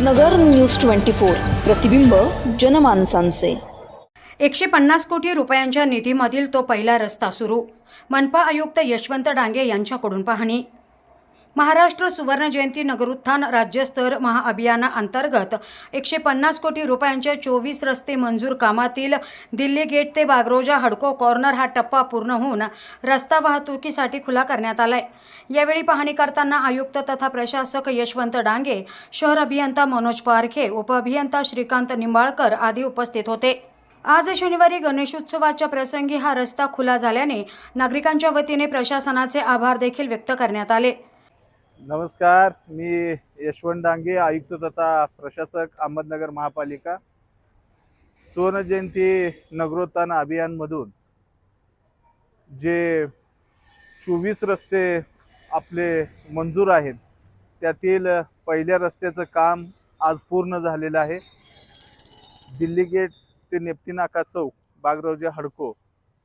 नगर news twenty four. प्रतिबिंब जनमानसांचे. एकशे पन्नास कोटी रुपयांच्या निधीमधील तो पहिला रस्ता सुरू. मनपा आयुक्त यशवंत डांगे यांच्याकडून पाहणी. महाराष्ट्र सुवर्ण जयंती नगरोत्थान राज्यस्तर महाअभियानाअंतर्गत एकशे पन्नास कोटी रुपयांचे चोवीस रस्ते मंजूर कामातील दिल्ली गेट ते बागरोजा हडको कॉर्नर हा टप्पा पूर्ण होऊन रस्ता वाहतुकीसाठी खुला करण्यात आलाय. यावेळी पाहणी करताना आयुक्त तथा प्रशासक यशवंत डांगे शहर अभियंता मनोज पारखे उपअभियंता श्रीकांत निंबाळकर आदी उपस्थित होते. आज शनिवारी गणेशोत्सवाच्या प्रसंगी हा रस्ता खुला झाल्याने नागरिकांच्या वतीने प्रशासनाचे आभार देखील व्यक्त करण्यात आले. नमस्कार मी यशवंत डांगे आयुक्त तथा प्रशासक अहमदनगर महापालिका. सुवर्ण जयंती नगरोत्थान अभियानमधून जे चोवीस रस्ते आपले मंजूर आहेत त्यातील पहिल्या रस्त्याचं काम आज पूर्ण झालेलं आहे. दिल्ली गेट ते नेप्ती नाका चौक बागरोजे हडको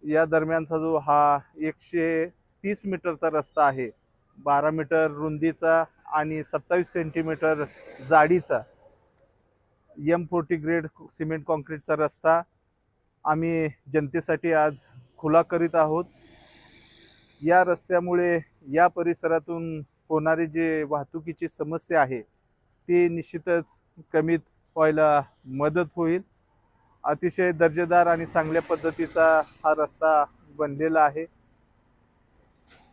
या दरम्यानचा जो हा एकशे तीस मीटरचा रस्ता आहे बारा मीटर रुंदीचा आणि सत्तावीस सेंटीमीटर जाडीचा M forty grade cement concrete रस्ता आम्ही जनतेसाठी आज खुला करीत आहोत. या रस्त्यामुळे या परिसरातून होणारी जे वाहतुकीची समस्या आहे ती निश्चितच कमीत व्हायला मदत होईल. अतिशय दर्जेदार आणि चांगल्या पद्धतीचा हा रस्ता बनलेला आहे.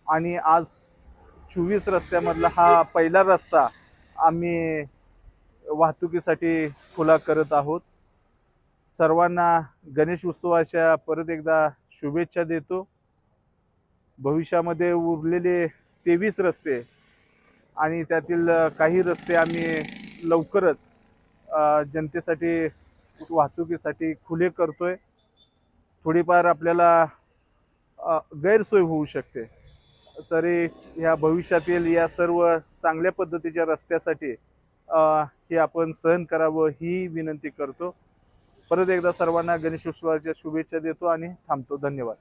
आणि आज चोवीस रस्त्यामधला हा पहिला रस्ता आम्ही वाहतुकीसाठी खुला करत आहोत. सर्वांना गणेश उत्सवाच्या परत एकदा शुभेच्छा देतो. भविष्यामध्ये उरलेले तेवीस रस्ते आणि त्यातील काही रस्ते आम्ही लवकरच जनतेसाठी वाहतुकीसाठी खुले करतोय. थोडीफार आपल्याला गैरसोय होऊ शकते. तरी ह्या भविष्यातील या सर्व चांगल्या पद्धतीच्या रस्त्यासाठी हे आपण सहन करावं ही विनंती करतो. परत एकदा सर्वांना गणेशोत्सवाच्या शुभेच्छा देतो आणि थांबतो. धन्यवाद.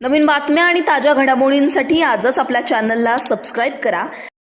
नवीन बातम्या आणि ताज्या घडामोडींसाठी आजच आपल्या चॅनलला सबस्क्राईब करा.